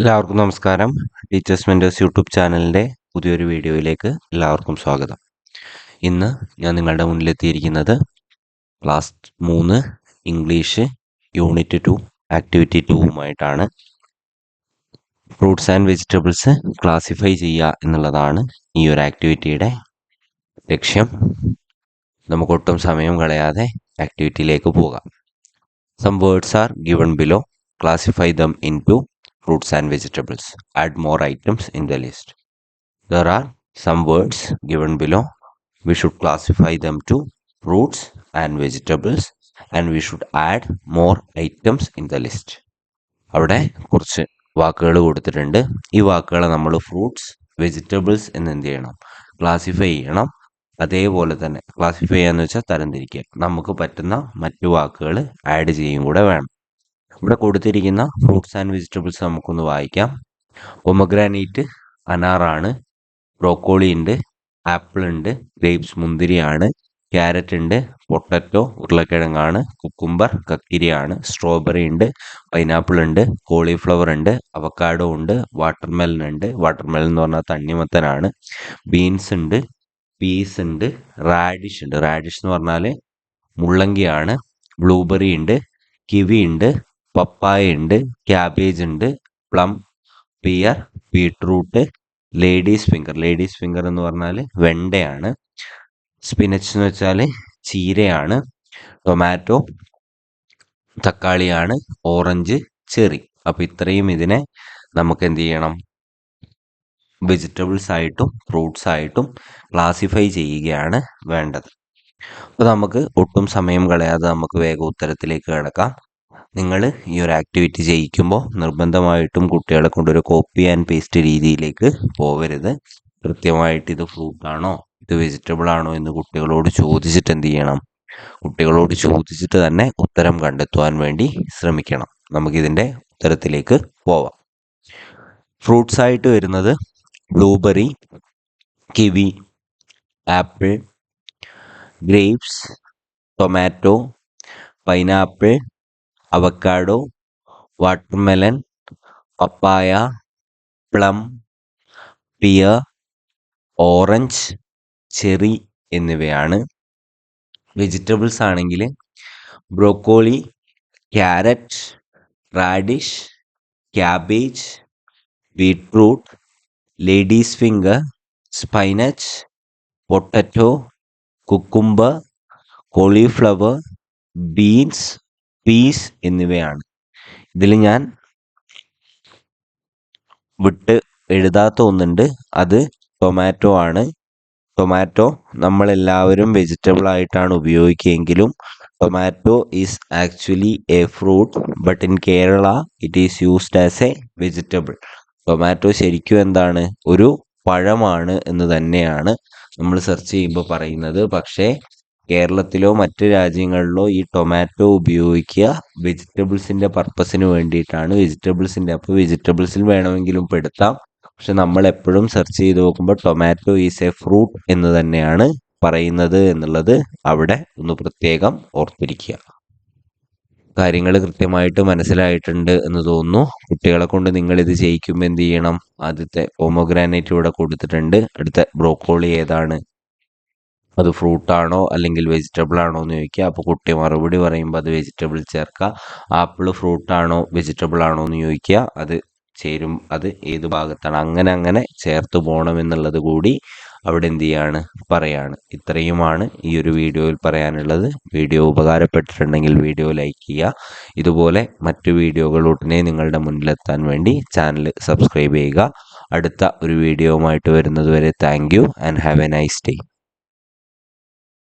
എല്ലാവർക്കും നമസ്കാരം. Teachers mentors YouTube ചാനലിന്റെ പുതിയൊരു വീഡിയോയിലേക്ക് എല്ലാവർക്കും സ്വാഗതം. ഇന്ന് ഞാൻ നിങ്ങളുടെ മുന്നിലെത്തിയിരിക്കുന്നത് ക്ലാസ് മൂന്ന് ഇംഗ്ലീഷ് യൂണിറ്റ് ടു ആക്ടിവിറ്റി ടുവുമായിട്ടാണ്. ഫ്രൂട്ട്സ് ആൻഡ് വെജിറ്റബിൾസ് ക്ലാസിഫൈ ചെയ്യുക എന്നുള്ളതാണ് ഈ ഒരു ആക്ടിവിറ്റിയുടെ ലക്ഷ്യം. നമുക്കൊട്ടും സമയം കളയാതെ ആക്ടിവിറ്റിയിലേക്ക് പോകാം. Some words are given below classify them in two fruits and vegetables. Add more items in the list. There are some words given below. We should classify them to fruits and vegetables and we should add more items in the list. അവിടെ കുറച്ച് വാക്കുകൾ കൊടുത്തിട്ടുണ്ട് ഈ വാക്കുകളെ നമ്മൾ fruits vegetables എന്ന് എന്ത് ചെയ്യണം ക്ലാസിഫൈ ചെയ്യണം അതേപോലെ തന്നെ ക്ലാസിഫൈ ചെയ്യാന്ന് വെച്ചാൽ തരംതിരിക്കുക നമുക്ക് പറ്റുന്ന മറ്റു വാക്കുകൾ ആഡ് ചെയ്യും കൂടെ വേണം ഇവിടെ കൊടുത്തിരിക്കുന്ന ഫ്രൂട്ട്സ് ആൻഡ് വെജിറ്റബിൾസ് നമുക്കൊന്ന് വായിക്കാം. ഒമഗ്രാനൈറ്റ് അനാറാണ് ബ്രോക്കോളി ഉണ്ട് ആപ്പിൾ ഉണ്ട് ഗ്രേപ്സ് മുന്തിരിയാണ് ക്യാരറ്റ് ഉണ്ട് പൊട്ടറ്റോ ഉരുളക്കിഴങ്ങാണ് കുക്കുംബർ കക്കിരിയാണ് സ്ട്രോബെറി ഉണ്ട് പൈനാപ്പിൾ ഉണ്ട് കോളിഫ്ലവർ ഉണ്ട് അവക്കാഡോ ഉണ്ട് വാട്ടർമെലൻ ഉണ്ട്. വാട്ടർമെലൻ എന്ന് പറഞ്ഞാൽ തണ്ണിമത്തനാണ്. ബീൻസ് ഉണ്ട് പീസ് ഉണ്ട് റാഡിഷ് ഉണ്ട്. റാഡിഷ് എന്ന് പറഞ്ഞാൽ മുള്ളങ്കിയാണ് ബ്ലൂബെറി ഉണ്ട് കിവി ഉണ്ട് പപ്പായ ഉണ്ട് ക്യാബേജ് ഉണ്ട് plum pear beetroot ladies finger ladies finger എന്ന് പറഞ്ഞാൽ വെണ്ടയാണ്. സ്പിനച്ച് എന്ന് വെച്ചാൽ ചീരയാണ്. ടൊമാറ്റോ തക്കാളിയാണ്. Orange cherry. അപ്പം ഇത്രയും ഇതിനെ നമുക്ക് എന്ത് ചെയ്യണം? വെജിറ്റബിൾസ് ആയിട്ടും ഫ്രൂട്ട്സ് ആയിട്ടും ക്ലാസിഫൈ ചെയ്യുകയാണ് വേണ്ടത്. അപ്പോൾ നമുക്ക് ഒട്ടും സമയം കളയാതെ നമുക്ക് വേഗം ഉത്തരത്തിലേക്ക് കിടക്കാം. നിങ്ങൾ ഈ ഒരു ആക്ടിവിറ്റി ചെയ്യിക്കുമ്പോൾ നിർബന്ധമായിട്ടും കുട്ടികളെ കൊണ്ടൊരു കോപ്പി ആൻഡ് പേസ്റ്റ് രീതിയിലേക്ക് പോവരുത്. കൃത്യമായിട്ട് ഇത് ഫ്രൂട്ട് ആണോ ഇത് വെജിറ്റബിൾ ആണോ എന്ന് കുട്ടികളോട് ചോദിച്ചിട്ട് എന്ത് ചെയ്യണം? കുട്ടികളോട് ചോദിച്ചിട്ട് തന്നെ ഉത്തരം കണ്ടെത്തുവാൻ വേണ്ടി ശ്രമിക്കണം. നമുക്കിതിന്റെ ഉത്തരത്തിലേക്ക് പോവാം. ഫ്രൂട്ട്സ് ആയിട്ട് വരുന്നത് blueberry kiwi apple grapes tomato pineapple avocado watermelon papaya plum pear orange cherry എന്നിവയാണ്. വെജിറ്റബിൾസ് ആണെങ്കിൽ broccoli carrot radish cabbage beetroot ladies finger spinach potato cucumber cauliflower beans peas എന്നിവയാണ്. ഇതിൽ ഞാൻ വിട്ട് എഴുതാത്ത ഒന്നുണ്ട്. അത് ടൊമാറ്റോ ആണ്. ടൊമാറ്റോ നമ്മളെല്ലാവരും വെജിറ്റബിൾ ആയിട്ടാണ് ഉപയോഗിക്കുകയെങ്കിലും tomato is actually a fruit but in Kerala it is used as a vegetable tomato ശരിക്കും എന്താണ്? ഒരു പഴമാണ് എന്ന് തന്നെയാണ് നമ്മൾ സെർച്ച് ചെയ്യുമ്പോൾ പറയുന്നത്. പക്ഷേ കേരളത്തിലോ മറ്റ് രാജ്യങ്ങളിലോ ഈ ടൊമാറ്റോ ഉപയോഗിക്കുക വെജിറ്റബിൾസിന്റെ പർപ്പസിന് വേണ്ടിയിട്ടാണ്. വെജിറ്റബിൾസിന്റെ അപ്പോൾ വെജിറ്റബിൾസിൽ വേണമെങ്കിലും പെടുത്താം പക്ഷെ നമ്മൾ എപ്പോഴും സെർച്ച് ചെയ്ത് നോക്കുമ്പോൾ ടൊമാറ്റോ ഈസ് എ ഫ്രൂട്ട് എന്ന് തന്നെയാണ് പറയുന്നത് എന്നുള്ളത് അവിടെ ഒന്ന് പ്രത്യേകം ഓർത്തിരിക്കുക. കാര്യങ്ങൾ കൃത്യമായിട്ട് മനസ്സിലായിട്ടുണ്ട് എന്ന് തോന്നുന്നു. കുട്ടികളെ കൊണ്ട് നിങ്ങൾ ഇത് ചെയ്യിക്കുമ്പോൾ എന്ത് ചെയ്യണം? ആദ്യത്തെ പോമോഗ്രാനൈറ്റ് ഇവിടെ കൊടുത്തിട്ടുണ്ട്. അടുത്ത ബ്രോക്കോളി ഏതാണ്? അത് ഫ്രൂട്ടാണോ അല്ലെങ്കിൽ വെജിറ്റബിൾ ആണോ എന്ന് ചോദിക്കുക. അപ്പോൾ കുട്ടി മറുപടി പറയുമ്പോൾ അത് വെജിറ്റബിൾ ചേർക്കുക. ആപ്പിൾ ഫ്രൂട്ടാണോ വെജിറ്റബിൾ ആണോ എന്ന് ചോദിക്കുക. അത് ചേരും. അത് ഏത് ഭാഗത്താണ്? അങ്ങനെ അങ്ങനെ ചേർത്ത് പോകണം എന്നുള്ളത് കൂടി അവിടെ എന്ത് ചെയ്യാണ്? പറയാണ്. ഇത്രയുമാണ് ഈ ഒരു വീഡിയോയിൽ പറയാനുള്ളത്. വീഡിയോ ഉപകാരപ്പെട്ടിട്ടുണ്ടെങ്കിൽ വീഡിയോ ലൈക്ക് ചെയ്യുക. ഇതുപോലെ മറ്റു വീഡിയോകൾ ഉടനെ നിങ്ങളുടെ മുന്നിലെത്താൻ വേണ്ടി ചാനൽ സബ്സ്ക്രൈബ് ചെയ്യുക. അടുത്ത ഒരു വീഡിയോവുമായിട്ട് വരുന്നത് വരെ thank you and have a nice day.